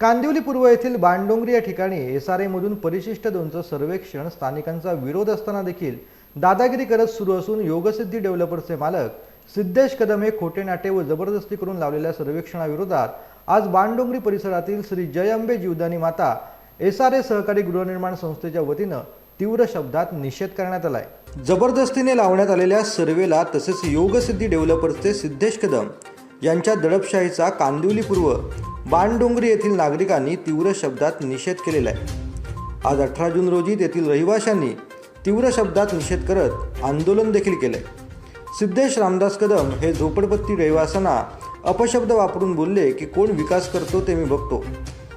कांदिवली पूर्व येथील बाणडोंगरी या ठिकाणी एस आर एमधून परिशिष्ट दोनचं सर्वेक्षण स्थानिकांचा विरोध असताना देखील दादागिरी करत सुरू असून योगसिद्धी डेव्हलपर्सचे मालक सिद्धेश कदम हे खोटे नाटे व जबरदस्ती करून लावलेल्या सर्वेक्षणाविरोधात आज बाणडोंगरी परिसरातील श्री जय अंबे जीवदानी माता एस आर ए सहकारी गृहनिर्माण संस्थेच्या वतीनं तीव्र शब्दात निषेध करण्यात आलाय. जबरदस्तीने लावण्यात आलेल्या सर्वेला तसेच योगसिद्धी डेव्हलपर्सचे सिद्धेश कदम यांच्या दडपशाहीचा कांदिवली पूर्व बाणडोंगरी येथील नागरिकांनी तीव्र शब्दात निषेध केलेला आहे. आज अठरा जून रोजी तेथील रहिवाशांनी तीव्र शब्दात निषेध करत आंदोलन देखील केले सिद्धेश रामदास कदम हे झोपडपट्टी रहिवाशांना अपशब्द वापरून बोलले की कोण विकास करतो ते मी बघतो.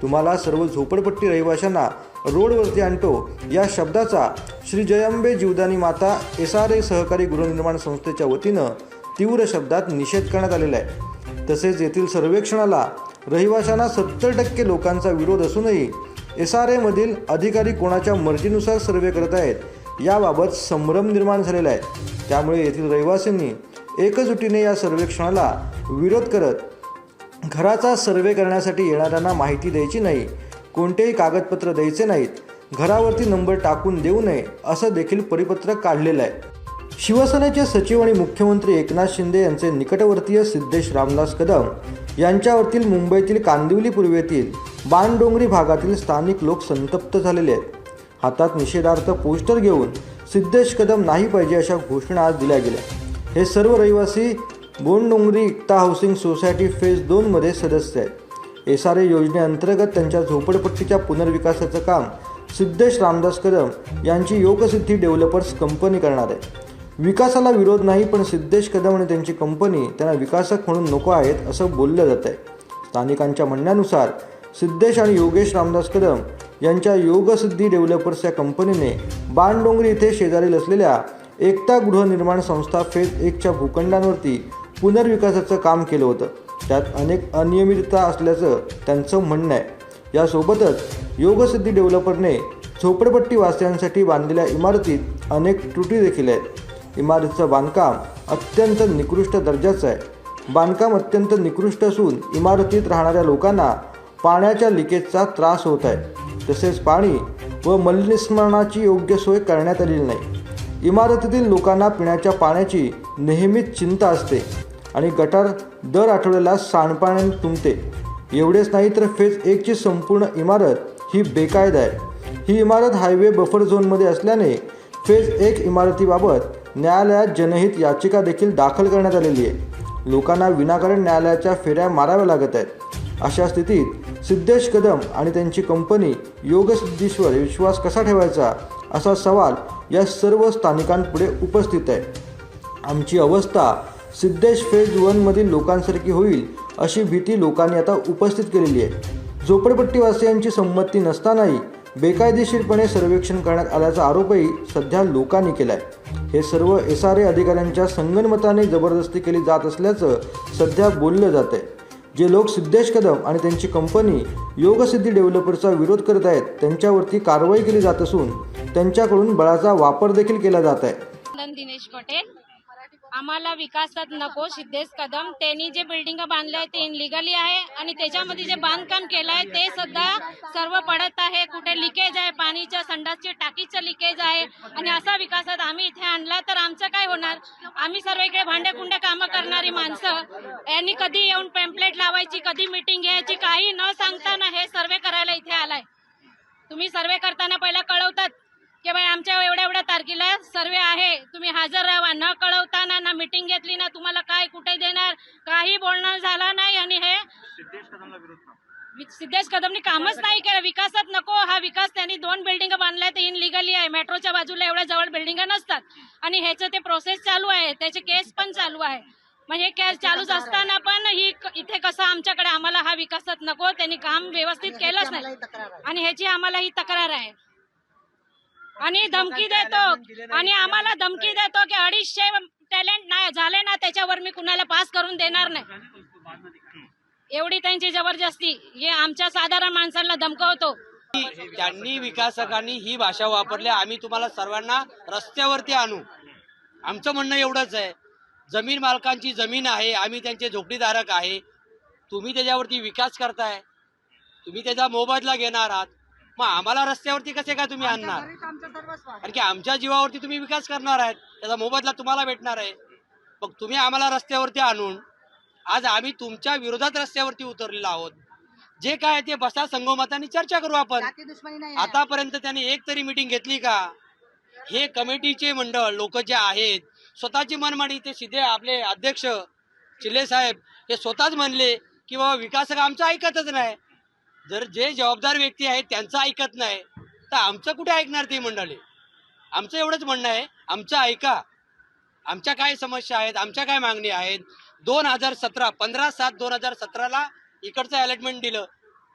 तुम्हाला सर्व झोपडपट्टी रहिवाशांना रोडवरती आणतो. या शब्दाचा श्री जयंबे जीवदानी माता एस आर ए सहकारी गृहनिर्माण संस्थेच्या वतीनं तीव्र शब्दात निषेध करण्यात आलेला आहे. तसेच येथील सर्वेक्षणाला रहिवाशांना सत्तर टक्के लोकांचा विरोध असूनही एस आर एमधील अधिकारी कोणाच्या मर्जीनुसार सर्वे करत आहेत याबाबत संभ्रम निर्माण झालेला आहे. त्यामुळे येथील रहिवासींनी एकजुटीने या सर्वेक्षणाला विरोध करत घराचा सर्वे करण्यासाठी येणाऱ्यांना माहिती द्यायची नाही कोणतेही कागदपत्र द्यायचे नाहीत घरावरती नंबर टाकून देऊ नये असं देखील परिपत्रक काढलेलं आहे. शिवसेनेचे सचिव आणि मुख्यमंत्री एकनाथ शिंदे यांचे निकटवर्तीय सिद्धेश रामदास कदम यांच्यावरतील मुंबईतील कांदिवली पूर्वेतील बाणडोंगरी भागातील स्थानिक लोक संतप्त झालेले आहेत. हातात निषेधार्थ पोस्टर घेऊन सिद्धेश कदम नाही पाहिजे अशा घोषणा आज दिल्या गेल्या. हे सर्व रहिवासी Bondongri Ekta housing society phase दोनमध्ये सदस्य आहेत. एस आर ए योजनेअंतर्गत त्यांच्या झोपडपट्टीच्या पुनर्विकासाचं काम सिद्धेश रामदास कदम यांची योगसिद्धी डेव्हलपर्स कंपनी करणार आहे. विकासाला विरोध नाही पण सिद्धेश कदम आणि त्यांची कंपनी त्यांना विकासक म्हणून नको आहेत असं बोललं जात आहे स्थानिकांच्या म्हणण्यानुसार सिद्धेश आणि योगेश रामदास कदम यांच्या योगसिद्धी डेव्हलपर्स या कंपनीने बाणडोंगरी इथे शेजारील असलेल्या एकता गृहनिर्माण संस्था फेज एकच्या भूखंडांवरती पुनर्विकासाचं काम केलं होतं. त्यात अनेक अनियमितता असल्याचं त्यांचं म्हणणं आहे. यासोबतच योगसिद्धी डेव्हलपरने झोपडपट्टी वासियांसाठी बांधलेल्या इमारतीत अनेक त्रुटी देखील आहेत. इमारतीचं बांधकाम अत्यंत निकृष्ट दर्जाचं आहे. बांधकाम अत्यंत निकृष्ट असून इमारतीत राहणाऱ्या लोकांना पाण्याच्या लिकेजचा त्रास होत आहे. तसेच पाणी व मलनिस्मरणाची योग्य सोय करण्यात आलेली नाही. इमारतीतील लोकांना पिण्याच्या पाण्याची नेहमीच चिंता असते आणि गटार दर आठवड्याला सांडपाण्याने तुंबते. एवढेच नाही तर फेज एकची संपूर्ण इमारत ही बेकायदा आहे. ही इमारत हायवे बफर झोनमध्ये असल्याने फेज एक इमारतीबाबत न्यायालयात जनहित याचिका देखील दाखल करण्यात आलेली आहे. लोकांना विनाकारण न्यायालयाच्या फेऱ्या माराव्या लागत आहेत. अशा स्थितीत सिद्धेश कदम आणि त्यांची कंपनी योगसिद्धीश्वर विश्वास कसा ठेवायचा असा सवाल या सर्व स्थानिकांपुढे उपस्थित आहे. आमची अवस्था सिद्धेश फेज वनमधील लोकांसारखी होईल अशी भीती लोकांनी आता उपस्थित केलेली आहे. झोपडपट्टीवासियांची संमती नसतानाही बेकायदेशीरपणे सर्वेक्षण करण्यात आल्याचा आरोपही सध्या लोकांनी केला आहे हे सर्व एस आर ए अधिकाऱ्यांच्या संगनमताने जबरदस्ती केली जात असल्याचं सध्या बोललं जात आहे जे लोक सिद्धेश कदम आणि त्यांची कंपनी योगसिद्धी डेव्हलपरचा विरोध करत आहेत त्यांच्यावरती कारवाई केली जात असून त्यांच्याकडून बळाचा वापर देखील केला जात आहे. दिनेश पटेल आम्हाला विकासात नको सिद्धेश कदम. त्यांनी जे बिल्डिंग बांधले आहे ते इनलिगली आहे. आणि त्याच्यामध्ये जे बांधकाम केलं आहे ते सुद्धा सर्व पडत आहे. कुठे लिकेज आहे पाणीच्या संडासची टाकीचं लिकेज आहे. आणि असा विकासात आम्ही इथे आणला तर आमचं काय होणार? आम्ही सर्व इकडे भांडेकुंडे कामं करणारी माणसं. यांनी कधी येऊन पेम्पलेट लावायची कधी मिटिंग घ्यायची काही न सांगताना हे सर्वे करायला इथे आलाय. तुम्ही सर्वे करताना पहिला कळवतात की बाई आमच्या एवढ्या एवढ्या तारखेला सर्वे आहे. तुम्ही हजर राहा. न कळवताना ना मिटिंग घेतली ना तुम्हाला काय कुठे देणार काही बोलणं झालं नाही. आणि हे सिद्धेश कदमनी कामच नाही केलं. विकासात नको. हा विकास त्यांनी दोन बिल्डिंग बांधल्या ते इनलिगली आहे. मेट्रोच्या बाजूला एवढ्या जवळ बिल्डिंग नसतात. आणि ह्याचं ते प्रोसेस चालू आहे. त्याचे केस पण चालू आहे. मग हे केस चालूच असताना पण ही क- इथे कसं आमच्याकडे आम्हाला हा विकासात नको. त्यांनी काम व्यवस्थित केलंच नाही. आणि ह्याची आम्हाला ही तक्रार आहे. आणि धमकी देतो. आणि आम्हाला धमकी देतो की अडीचशे टॅलेंट नाही झाले ना त्याच्यावर मी कुणाला पास करून देणार नाही. एवढी त्यांची जबरदस्ती. हे आमच्या साधारण माणसांना धमकवतो. त्यांनी विकासकांनी ही भाषा वापरली आम्ही तुम्हाला सर्वांना रस्त्यावरती आणू. आमचं म्हणणं एवढंच आहे. जमीन मालकांची जमीन आहे आम्ही त्यांचे झोपडीधारक आहे. तुम्ही त्याच्यावरती विकास करताय. तुम्ही त्याचा मोबदला घेणार आहात. मग आम्हाला रस्त्यावरती कसे काय तुम्ही आणणार? कारण की आमच्या जीवावरती तुम्ही विकास करणार आहेत. त्याचा मोबदला तुम्हाला भेटणार आहे. मग तुम्ही आम्हाला रस्त्यावरती आणून आज आम्ही तुमच्या विरोधात रस्त्यावरती उतरलेलो आहोत. जे काय आहे ते बसा संगोमताने चर्चा करू आपण. आतापर्यंत त्यांनी एक तरी मिटिंग घेतली का? हे कमिटीचे मंडळ लोक जे आहेत स्वतःची मनमानी ते सिद्धे आपले अध्यक्ष चिल्ले साहेब हे स्वतःच म्हणले की बाबा विकासक आमचं ऐकतच नाही. जर जे जबाबदार व्यक्ती आहेत त्यांचं ऐकत नाही तर आमचं कुठे ऐकणार ते मंडळी? आमचं एवढंच म्हणणं आहे आमचं ऐका. आमच्या काय समस्या आहेत आमच्या काय मागणी आहेत? दोन हजार सतरा पंधरा सात दोन हजार सतराला इकडचं अलॉटमेंट दिलं.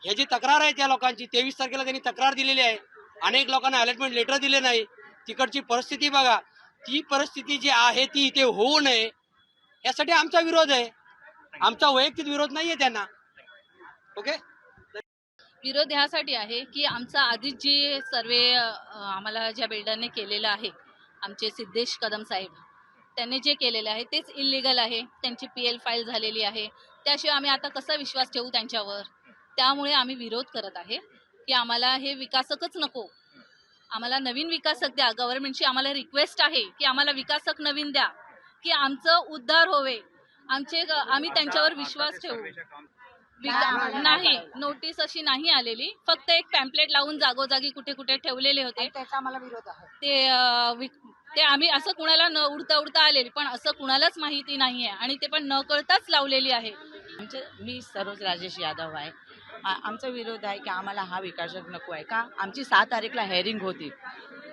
ह्याची तक्रार आहे त्या लोकांची तेवीस तारखेला त्यांनी तक्रार दिलेली आहे. अनेक लोकांना अलॉटमेंट लेटर दिले नाही. तिकडची परिस्थिती बघा. ती परिस्थिती जी आहे ती इथे होऊ नये यासाठी आमचा विरोध आहे. आमचा वैयक्तिक विरोध नाही आहे त्यांना. ओके? विरोध ह्यासाठी आहे की आमचा आधीच जे सर्वे आम्हाला ज्या बिल्डरने केलेलं आहे आमचे सिद्धेश कदम साहेब त्यांनी जे केलेलं आहे तेच इलिगल आहे त्यांची पी एल फाईल झालेली आहे. त्याशिवाय आम्ही आता कसा विश्वास ठेवू त्यांच्यावर? त्यामुळे आम्ही विरोध करत आहे की आम्हाला हे विकासकच नको. आम्हाला नवीन विकासक द्या. गव्हर्नमेंटची आम्हाला रिक्वेस्ट आहे की आम्हाला विकासक नवीन द्या की आमचं उद्धार होवे. आमचे आम्ही त्यांच्यावर विश्वास ठेवू. विका- नाही नोटीस अशी नाही आलेली. फक्त एक पॅम्पलेट लावून जागोजागी कुठे कुठे ठेवलेले होते. त्याचा आम्हाला विरोध आहे. ते अं, विक- ते आम्ही असं कुणाला न उडता उडता आलेली पण असं कुणालाच माहिती नाही आहे आणि ते पण न कळताच लावलेली आहे. आमचे मी सरोज राजेश यादव आहे. आ- आमचा विरोध आहे की आम्हाला हा विकासक नको आहे का? आमची सहा तारीखला हेअरिंग होती.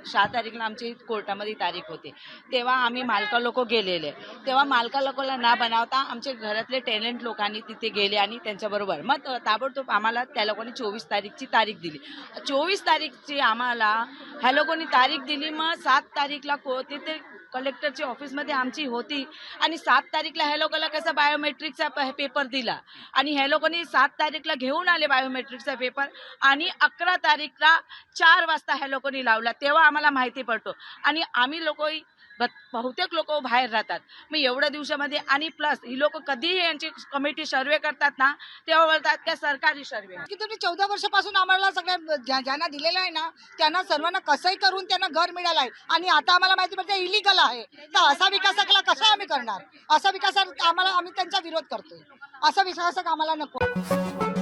सहा तारीखला आमची कोर्टामध्ये तारीख होती. तेव्हा आम्ही मालका लोक गेलेले. तेव्हा मालका लोकांना ना बनावता आमचे घरातले टॅलेंट लोकांनी तिथे गेले आणि त्यांच्याबरोबर. मग ताबडतोब आम्हाला त्या लोकांनी चोवीस तारीखची तारीख दिली. चोवीस तारीखची आम्हाला ह्या लोकांनी तारीख दिली. मग सात तारीखला को तिथे कलेक्टरची ऑफिसमध्ये आमची होती. आणि सात तारीखला ह्या लोकांना कसा बायोमेट्रिकचा प- पेपर दिला. आणि ह्या लोकांनी सात तारीखला घेऊन आले बायोमेट्रिकचा पेपर आणि अकरा तारीखला चार वाजता ह्या लोकांनी लावला. तेव्हा आम्हाला माहिती पडतो. आणि आम्ही लोक बहुतेक लोक बाहेर राहतात. मग एवढ्या दिवसामध्ये आणि प्लस ही लोक कधीही यांची कमिटी सर्वे करतात ना तेव्हा बोलतात त्या सरकारी सर्वे की तुम्ही चौदा वर्षापासून आम्हाला सगळ्या ज्यांना दिलेलं आहे ना त्यांना सर्वांना कसंही करून त्यांना घर मिळालं आहे. आणि आता आम्हाला माहिती पडते इलिगल आहे. तर असा विकासकला कसा आम्ही करणार? असा विकास आम्हाला आम्ही त्यांचा विरोध करतोय. असा विकासक आम्हाला नको.